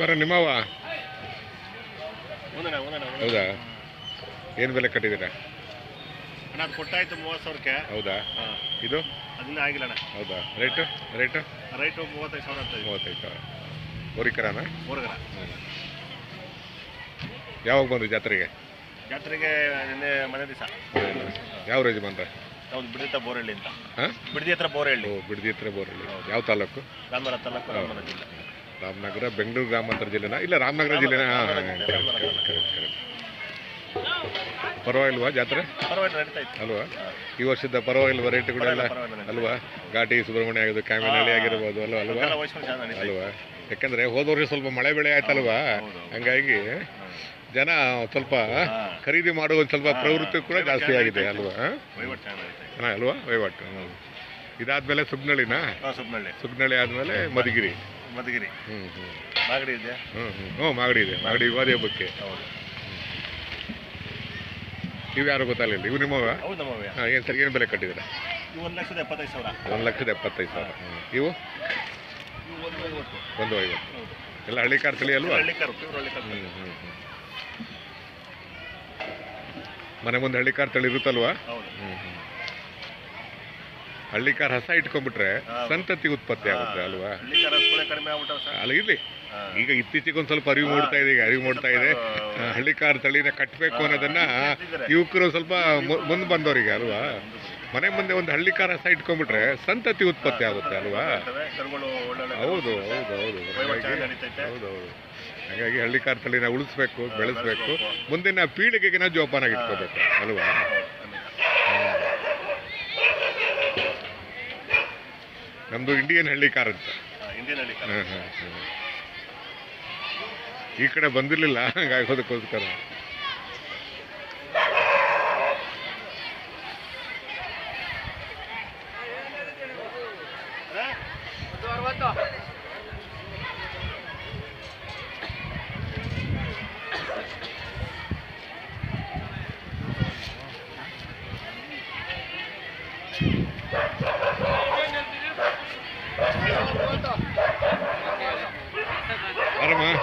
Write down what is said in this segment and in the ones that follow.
ಯಜಮಾನ ನಿಮ್ಮವ ಹೌದಾ? ಏನು ಬೆಲೆ ಕಟ್ಟಿದ್ದೀರಾ? ಅಣ್ಣ ಅದು ಕೊಟ್ಟಾಯ್ತು ಮೂವತ್ತು ಸಾವಿರಕ್ಕೆ. ಹೌದಾ? ಇದು? ಅದನ್ನ ಆಗಿಲ್ಲ ಅಣ್ಣ. ಹೌದಾ? ರೇಟು ರೇಟು ರೈಟು ಮೂವತ್ತೈದು ಸಾವಿರ ಅಂತ ಮೂವತ್ತೈದು ಸಾವಿರ. ಹೋರಿಕರನ ಮೂರುಗರ ಯಾವಾಗ ಬಂದ್ರಿ ಜಾತ್ರೆಗೆ? ಜಾತ್ರೆಗೆ ನಿನ್ನೆ ಮನೆ ದಿವಸ. ಯಾವ ಯಜಮಾನ್ರ ಬಿಡದಿ ಹತ್ರ ಬೋರಳ್ಳಿ ಅಂತ. ಬಿಡದಿ ಹತ್ರ ಬೋರಹಳ್ಳಿ. ಓ ಬಿಡದಿ ಹತ್ರ ಬೋರಳ್ಳಿ ಯಾವ ತಾಲೂಕು? ರಾಮರ ತಾಲೂಕು ರಾಮರ ಜಿಲ್ಲೆ. ರಾಮನಗರ ಬೆಂಗಳೂರು ಗ್ರಾಮಾಂತರ ಜಿಲ್ಲೆನಾ? ಇಲ್ಲ ರಾಮನಗರ ಜಿಲ್ಲೆನ? ಪರವಾಗಿಲ್ವಾ ಜಾತ್ರೆ? ಅಲ್ವಾ? ಈ ವರ್ಷದ ಪರವಾಗಿಲ್ವಾ ಕೂಡ ಎಲ್ಲ ಅಲ್ವಾ? ಘಾಟಿ ಸುಬ್ರಹ್ಮಣ್ಯ ಆಗಿದ್ದು ಕ್ಯಾಮಿನಲ್ಲಿ ಆಗಿರ್ಬೋದು ಅಲ್ವಾ ಅಲ್ವಾ? ಅಲ್ವಾ? ಯಾಕಂದ್ರೆ ಹೋದ ವರ್ಷ ಸ್ವಲ್ಪ ಮಳೆ ಬೆಳೆ ಆಯ್ತಲ್ವಾ. ಹಂಗಾಗಿ ಜನ ಸ್ವಲ್ಪ ಖರೀದಿ ಮಾಡುವ ಸ್ವಲ್ಪ ಪ್ರವೃತ್ತಿ ಕೂಡ ಜಾಸ್ತಿ ಆಗಿದೆ ಅಲ್ವಾ? ಹಾ? ಅಲ್ವಾ? ವಹಿವಾಟು. ಇದಾದ್ಮೇಲೆ ಸುಗ್ನಳ್ಳಿನಾ? ಸುಗ್ನಳ್ಳಿ ಆದ್ಮೇಲೆ ಮಧುಗಿರಿ. ಮಧುಗಿರಿ. ಮಾಗಡಿ ಇದೆ ಹ್ಞೂ ಹ್ಮ್ ಹ್ಞೂ ಮಾಗಡಿ ಇದೆ ಮಾಗಡಿ ಯುಗಾದಿ ಹಬ್ಬಕ್ಕೆ. ಹೌದು. ಇವು ಯಾರು ಗೊತ್ತಾಗಲಿಲ್ಲ? ಇವು ನಿಮ್ಮವ ಹೌದು ನಮ್ಮವೇ ಹಾಂ ಏನು ಸರಿ ಏನು ಬೆಲೆ ಕಟ್ಟಿದ್ದೀರಾ? ಇವು ಒಂದು ಲಕ್ಷದ ಎಪ್ಪತ್ತೈದು ಸಾವಿರ. ಒಂದು ಲಕ್ಷದ ಎಪ್ಪತ್ತೈದು ಸಾವಿರ. ಹ್ಮ್. ಇವು? ಇವು ಒಂದು ಐವತ್ತು. ಒಂದು ಐವತ್ತು. ಎಲ್ಲ ಹಳ್ಳಿ ಕಾರ್ ತಳಿ ಅಲ್ವಾ? ಹಳ್ಳಿಕಾರು ಪ್ಯೂರ್ ಹಳ್ಳಿಕಾರು ಹ್ಮ್ ಹ್ಮ್ ಹ್ಮ್. ಮನೆ ಮುಂದೆ ಹಳ್ಳಿ ಕಾರ್ ತಳಿ ಇರುತ್ತಲ್ವಾ? ಹೌದು. ಹ್ಮ್ ಹ್ಮ್. ಹಳ್ಳಿ ಕಾರ್ ಹಸ ಇಟ್ಕೊಂಡ್ಬಿಟ್ರೆ. ಸಂತತಿ ಉತ್ಪತ್ತಿ ಆಗುತ್ತೆ ಅಲ್ವಾ? ಹಳ್ಳಿಕಾರ ಕಡಿಮೆ ಆಗ್ಬಿಟ್ಟವ ಸರ್. ಅಲ್ಲ ಇರ್ಲಿ. ಈಗ ಇತ್ತೀಚೆಗೆ ಒಂದು ಸ್ವಲ್ಪ ಅರಿವು ಮೂಡ್ತಾ ಇದೆ ಈಗ ಅರಿವು ಮೂಡ್ತಾ ಇದೆ. ಹಳ್ಳಿ ಕಾರ್ ತಳಿನ ಕಟ್ಟಬೇಕು ಅನ್ನೋದನ್ನ ಯುವಕರು ಸ್ವಲ್ಪ ಮುಂದೆ ಬಂದವರಿಗೆ ಅಲ್ವಾ? ಮನೆ ಮುಂದೆ ಒಂದು ಹಳ್ಳಿ ಕಾರ್ ಹಸ ಇಟ್ಕೊಂಡ್ಬಿಟ್ರೆ ಸಂತತಿ ಉತ್ಪತ್ತಿ ಆಗುತ್ತೆ ಅಲ್ವಾ? ಹೌದು ಹೌದು ಹೌದು ಹೌದು. ಹೌದು ಹಾಗಾಗಿ ಹಳ್ಳಿ ಕಾರ್ ತಳಿನ ಉಳಿಸ್ಬೇಕು ಬೆಳೆಸ್ಬೇಕು. ಮುಂದಿನ ಪೀಳಿಗೆಗೆ ನಾವು ಜೋಪಾನಾಗಿ ಇಟ್ಕೋಬೇಕು ಅಲ್ವಾ? ನಮ್ದು ಇಂಡಿಯನ್ ಹಳ್ಳಿ ಕಾರ್ ಅಂತ. ಹ್ಮ್. ಈ ಕಡೆ ಬಂದಿರ್ಲಿಲ್ಲ ಹಂಗಾಗಿ ಅದಕ್ಕೋಸ್ಕರ ಆರಾಮ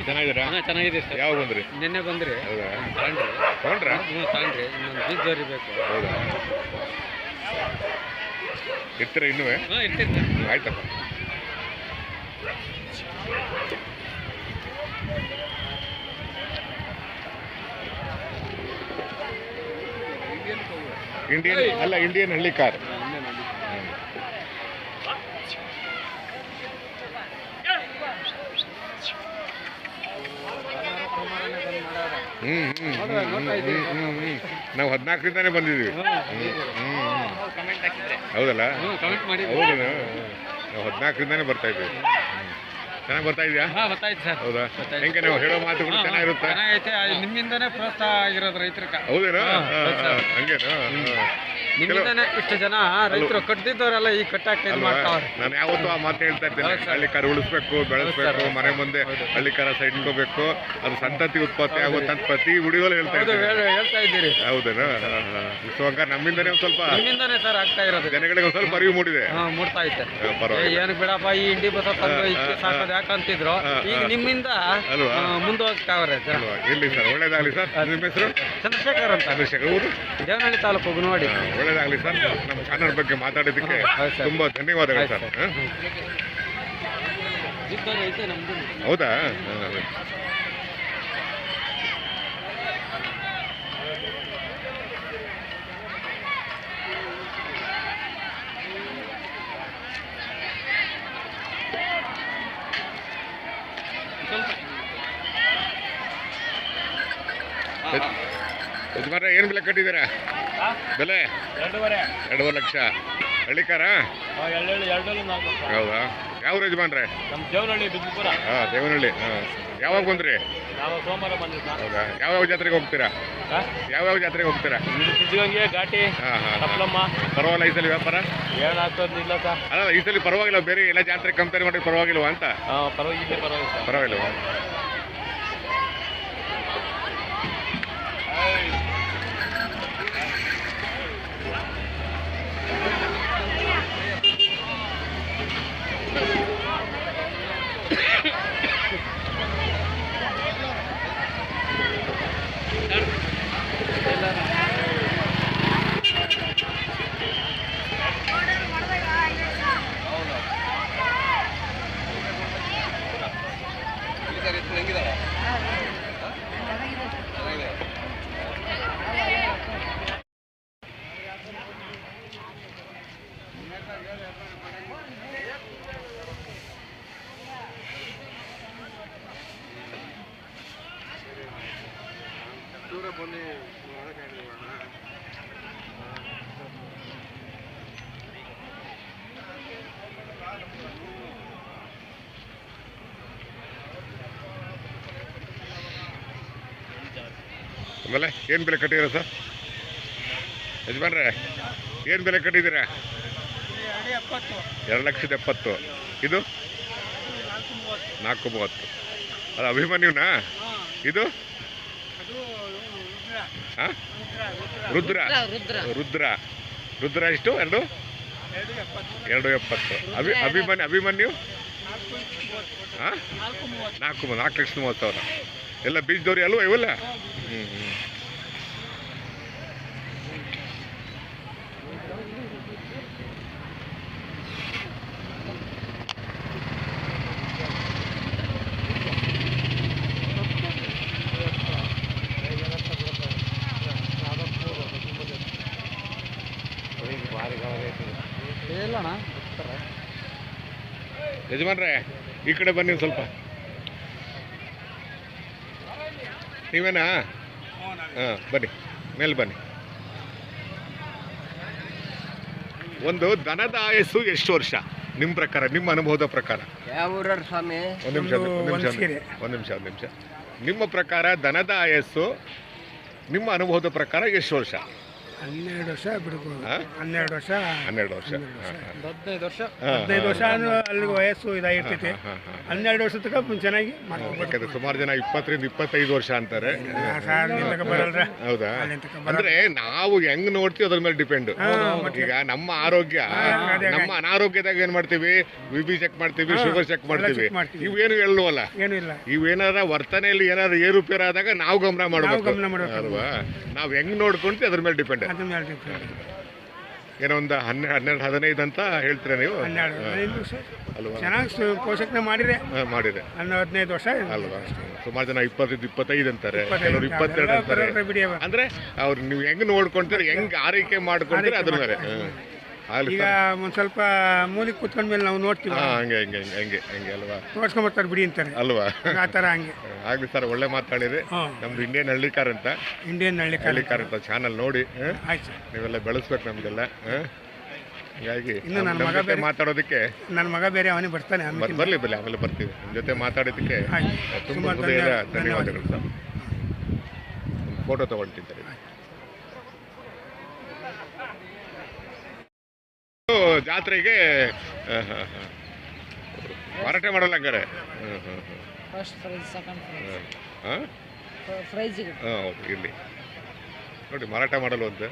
ಚೆನ್ನಾಗಿದ್ದೀರಾ? ಹಾ ಚೆನ್ನಾಗಿದೆ ಸರ್. ಯಾವಾಗ ಬಂದ್ರಿ? ನಿನ್ನೆ ಬಂದ್ರಿ. ಹೌದಾ? ತಗೊಂಡ್ರಿ ತೊಗೊಂಡ್ರಾ ಹ್ಞೂ ತಗೊಂಡ್ರಿ ಇನ್ನೊಂದು ಬೀಜ ಜೋರಿ ಬೇಕು. ಹೌದಾ? ಇರ್ತೀರ ಇನ್ನೂ? ಹಾಂ ಇಂಡಿಯನ್ ಸರ್. ಆಯ್ತಪ್ಪ. ಇಂಡಿಯನ್ ಅಲ್ಲ ಇಂಡಿಯನ್ ಹಳ್ಳಿ ಕಾರ್ ಹ್ಮ್ ಹ್ಮ್ ಹ್ಮ್ ಹ್ಮ್ ಹ್ಮ್ ಹ್ಮ್ ಹ್ಮ್ ನಾವು ಹದಿನಾಲ್ಕರಿಂದಾನೆ ಬಂದಿದ್ವಿ ಹೌದಲ್ಲ ಹೌದು ನಾವು ಹದಿನಾಲ್ಕರಿಂದಾನೆ ಬರ್ತಾ ಇದ್ವಿ ಚೆನ್ನಾಗಿ ಬರ್ತಾ ಇದೆಯಾ ಹೌದಾ. ಹೆಂಗೆ ನಾವು ಹೇಳೋ ಮಾತುಗಳು ಚೆನ್ನಾಗಿರುತ್ತೆ ನಿಮ್ಮಿಂದನೇ ಪ್ರೋತ್ಸಾಹ ಆಗಿರೋದು ರೈತರ ಹೌದೇನು ಹಂಗೇನು. ನಿಮ್ಮಿಂದನೇ ಇಷ್ಟು ಜನ ರೈತರು ಕಟ್ದಿದ್ದವರೆಲ್ಲ ಈ ಕಟ್ಟಾಕ ಇದು ಮಾಡ್ತಾವ್ರೆ. ನಾನು ಯಾವತ್ತೂ ಆ ಮಾತು ಹೇಳ್ತಾ ಇದ್ದೇನೆ ಹೌದು ಹಳ್ಳಿ ಕಾರ ಉಳಿಸ್ಬೇಕು ಬೆಳೆಸ್ಬೇಕು ಮನೆ ಮುಂದೆ ಹಳ್ಳಿಕಾರ ಸೈಡ್ ಹೋಗ್ಬೇಕು ಅದು ಸಂತತಿ ಉತ್ಪತ್ತಿ ಆಗುತ್ತೆ ಅಂತ ಪ್ರತಿ ವಿಡಿಯೋಲಿ ಹೇಳ್ತಾ ಹೌದು ಹೇಳ್ತಾ ಇದ್ದೀರಿ. ಹೌದೇನಾ. ಸೊ ನಮ್ಮಿಂದನೇ ಒಂದು ಸ್ವಲ್ಪ ನಿಮ್ಮಿಂದನೇ ಸರ್ ಆಗ್ತಾ ಇರೋದು. ಜನಗಳಿಗೆ ಒಂದು ಸ್ವಲ್ಪ ಅರಿವು ಮೂಡಿದೆ. ಹಾ ಮೂಡ್ತಾ ಇದ್ದೆ. ಏನು ಬಿಡಪ್ಪ ಈ ಇಂಡಿ ಬಸ ತಂದು ಇಕ್ಕಿ ಸಾಕೋದು ಯಾಕಂತಿದ್ರು ಈಗ ನಿಮ್ಮಿಂದ? ಮುಂದೆ ಹೋಗ್ತಾವ್ರೆ ಇರ್ಲಿ ಸರ್ ಒಳ್ಳೇದಾಗಲಿ ಸರ್. ನಿಮ್ಮ ಹೆಸರು? ಚಂದ್ರಶೇಖರ್ ಅಂತ. ಚಂದ್ರಶೇಖರ್ ಊರು? ದೇವನಹಳ್ಳಿ ತಾಲೂಕು ನೋಡಿ ಒಳ್ಳೇದಾಗಲಿ ಸರ್. ನಮ್ಮ ಚಾನಲ್ ಬಗ್ಗೆ ಮಾತಾಡಿದ್ದಕ್ಕೆ ತುಂಬಾ ಧನ್ಯವಾದಗಳು ಸರ್. ಹೌದಾ? ಯಜಮಾನ್ರೆ ಏನು ಬೆಲೆ ಕಟ್ಟಿದ್ದೀರಾ? ಬೆಲೆ? ಎರಡೂವರೆ. ಲಕ್ಷ. ಹಳ್ಳಿಕಾರ? ಹೌದಾ? ಯಾವ ಯಜಮಾನ್ರೆ? ನಮ್ಮ ದೇವನಹಳ್ಳಿ ಬಿದ್ದುಪುರ ಹಾಂ ದೇವನಹಳ್ಳಿ. ಹಾಂ. ಯಾವಾಗ ಬಂದ್ರಿ? ನಾವು ಸೋಮವಾರ ಬಂದಿದ್ದ. ಹೌದಾ? ಯಾವ್ಯಾವ ಜಾತ್ರೆಗೆ ಹೋಗ್ತೀರಾ? ಯಾವ್ಯಾವ ಜಾತ್ರೆಗೆ ಹೋಗ್ತೀರಾ? ಘಾಟಿ ಹಾಂ ಹಾಂ ಕಪ್ಲಮ್ಮ ಪರವಾಗಿಲ್ಲ ಈ ಸಲ ವ್ಯಾಪಾರ? ಏನಾಗ್ತದಿಲ್ಲ ಅಲ್ಲ ಈ ಸಲ ಪರವಾಗಿಲ್ಲ ಬೇರೆ ಎಲ್ಲ ಜಾತ್ರೆ ಕಂಪೇರ್ ಮಾಡಿ ಪರವಾಗಿಲ್ವಾ ಅಂತ? ಹಾಂ ಪರವಾಗಿಲ್ಲ ಪರವಾಗಿಲ್ಲ. ಆಮೇಲೆ ಏನು ಬೆಲೆ ಕಟ್ಟಿದಿರ ಸರ್? ಯಜಮಾನ್ರೆ ಏನು ಬೆಲೆ ಕಟ್ಟಿದ್ದೀರಾ? ಎರಡು ಲಕ್ಷದ ಎಪ್ಪತ್ತು. ಇದು? ನಾಲ್ಕು ಮೂವತ್ತು. ಅದು ಅಭಿಮನ್ಯುನಾ? ಇದು? ಹಾಂ ರುದ್ರ. ರುದ್ರ. ರುದ್ರ. ಎಷ್ಟು? ಎರಡು? ಎರಡು ಎಪ್ಪತ್ತು. ಅಭಿ ಅಭಿಮಾನಿ ಅಭಿಮನ್ಯು? ಹಾಂ ನಾಲ್ಕು ನಾಲ್ಕು ಲಕ್ಷದ ಮೂವತ್ತು ಸಾವಿರ ಎಲ್ಲ ಬೀಜದವ್ರಿ ಅಲ್ವಾ ಇವೆಲ್ಲ? ಯಜಮಾನ್ರೆ ಈ ಕಡೆ ಬನ್ನಿ ಸ್ವಲ್ಪ. ನೀವೇನಾ? ಹಾಂ ಬನ್ನಿ. ಮೇಲೆ ಬನ್ನಿ. ಒಂದು ದನದ ಆಯಸ್ಸು ಎಷ್ಟು ವರ್ಷ? ನಿಮ್ಮ ಪ್ರಕಾರ ನಿಮ್ಮ ಅನುಭವದ ಪ್ರಕಾರ. ಯಾವ ಸ್ವಾಮಿ? ಒಂದು ನಿಮಿಷ ಒಂದು ನಿಮಿಷ ಒಂದು ನಿಮಿಷ ಒಂದು ನಿಮಿಷ. ನಿಮ್ಮ ಪ್ರಕಾರ ದನದ ಆಯಸ್ಸು ನಿಮ್ಮ ಅನುಭವದ ಪ್ರಕಾರ ಎಷ್ಟು ವರ್ಷ? ಹನ್ನೆರಡು ವರ್ಷ ಬಿಡ್ಬೋದು? ಹನ್ನೆರಡು ವರ್ಷ. ಹನ್ನೆರಡು ವರ್ಷ. ಹದಿನೈದು ವರ್ಷ. ಹದಿನೈದು ವರ್ಷ ಅಂದ್ರೆ ಅಲ್ಲಿಗೆ ವಯಸ್ಸು ಇದಾಗಿರ್ತೈತಿ. ಹನ್ನೆರಡು ವರ್ಷ ತನಕ ಚೆನ್ನಾಗಿ ಯಾಕಂದ್ರೆ ಸುಮಾರು ಜನ ಇಪ್ಪತ್ತರಿಂದ ಇಪ್ಪತ್ತೈದು ವರ್ಷ ಅಂತಾರೆ. ಬರಲ್ರ? ಹೌದಾ? ಅಂದ್ರೆ ನಾವು ಹೆಂಗ್ ನೋಡ್ತೀವಿ ಅದ್ರ ಮೇಲೆ ಡಿಪೆಂಡ್. ಈಗ ನಮ್ಮ ಆರೋಗ್ಯ ನಮ್ಮ ಅನಾರೋಗ್ಯದಾಗ ಏನ್ ಮಾಡ್ತೀವಿ? ಬಿ ಪಿ ಚೆಕ್ ಮಾಡ್ತೀವಿ ಶುಗರ್ ಚೆಕ್ ಮಾಡ್ತೀವಿ. ಇವೇನು ಹೇಳುವಲ್ಲ? ಏನೂ ಇಲ್ಲ. ಇವೇನಾರ ವರ್ತನೆಯಲ್ಲಿ ಏನಾದ್ರು ಏರುಪೇರಾದಾಗ ನಾವು ಗಮನ ಮಾಡ್ಬೇಕು. ಗಮನ ಮಾಡ್ಬೇಕು. ಅಲ್ವಾ? ನಾವು ಹೆಂಗ್ ನೋಡ್ಕೊಂತೀವಿ ಅದ್ರ ಮೇಲೆ ಡಿಪೆಂಡ್. ಅದ್ರ ಮೇಲೆ. ಏನೋ ಒಂದು ಹನ್ನೆ ಹನ್ನೆರಡು ಹದಿನೈದು ಅಂತ ಹೇಳ್ತೀರಾ ನೀವು? ಹನ್ನೆರಡು ಹದಿನೈದು ವರ್ಷ. ಅಲ್ವಾ? ಚೆನ್ನಾಗಿ ಪೋಷಣೆ ಮಾಡಿದ್ರೆ ಹಾ, ಮಾಡಿದೆ. ಹನ್ನೆರಡು ಹದಿನೈದು ವರ್ಷ ಅಲ್ವಾ? ಸುಮಾರು ಜನ ಇಪ್ಪತ್ತೈದು ಇಪ್ಪತ್ತೈದು ಅಂತಾರೆ. ಕೆಲವರು ಇಪ್ಪತ್ತೆರಡು ಅಂತಾರೆ. ಬಿಡಿ ಅಂದ್ರೆ ಅವ್ರು ನೀವು ಹೆಂಗ್ ನೋಡ್ಕೊಂತೀರಿ ಹೆಂಗ್ ಆರೈಕೆ ಮಾಡ್ಕೊಂತೀರಿ ಅದ್ರ ಮೇಲೆ. ಹ್ಮ್. ಆಗ್ಲಿ ಈಗ ಒಂದು ಸ್ವಲ್ಪ ಮೂಲಿಗೆ ಕುತ್ಕೊಂಡ್ಮೇಲೆ ನಾವು ನೋಡ್ತೀವಿ. ಹಾಂ ಹಂಗೆ ಹಂಗೆ ಹಂಗೆ ಹಂಗೆ ಹಂಗೆ ಅಲ್ವಾ? ತೋರ್ಸ್ಕೊಂಬರ್ತಾರೆ ಬಿಡಿ ಅಂತಾರೆ. ಅಲ್ವಾ? ಆ ಥರ ಹಂಗೆ. ಆಗ್ಲಿ ಸರ್ ಒಳ್ಳೆ ಮಾತಾಡಿರಿ. ನಮ್ದು ಇಂಡಿಯನ್ ಹಳ್ಳಿಕಾರ್ ಅಂತ. ಇಂಡಿಯನ್ ಹಳ್ಳಿ ಕಾಲ ಹಳ್ಳಿಕಾರ್ ಅಂತ ಚಾನಲ್ ನೋಡಿ ಹ? ಆಯ್ತು ಸರ್. ನೀವೆಲ್ಲ ಬೆಳೆಸ್ಬೇಕು ನಮ್ದೆಲ್ಲ ಹ? ಹೀಗಾಗಿ ಇನ್ನು ನನ್ನ ನಮ್ ಮಗ ಜೊತೆ ಬೇರೆ- ಮಾತಾಡೋದಕ್ಕೆ ನನ್ನ ಮಗ ಬೇರೆ ಅವನೇ ಬರ್ತಾನೆ ಆಮೇಲೆ ಬರ್- ಬರ್ಲಿ ಬರ್ಲಿ ಆಮೇಲೆ ಬರ್ತೀವಿ. ನಿಮ್ಮ ಜೊತೆ ಮಾತಾಡೋದಕ್ಕೆ ಆಯ್ತು. ತುಂಬ ತುಂಬಾ ಹೃದಯದ ಧನ್ಯವಾದ- ಧನ್ಯವಾದಗಳು ಸರ್. ಫೋಟೋ ತಗೊಳ್ತಿದ್ದಾರೆ ಜಾತ್ರೆಗೆ ಆ, ಹಾ, ಹಾ. ಮಾರಾಟ ಮಾಡಲ್ಲ ಹಂಗಾರೆ. ಇರಲಿ ಹಾಂ ಇಲ್ಲಿ ನೋಡಿ ಮಾರಾಟ ಮಾಡಲು ಅಂತ?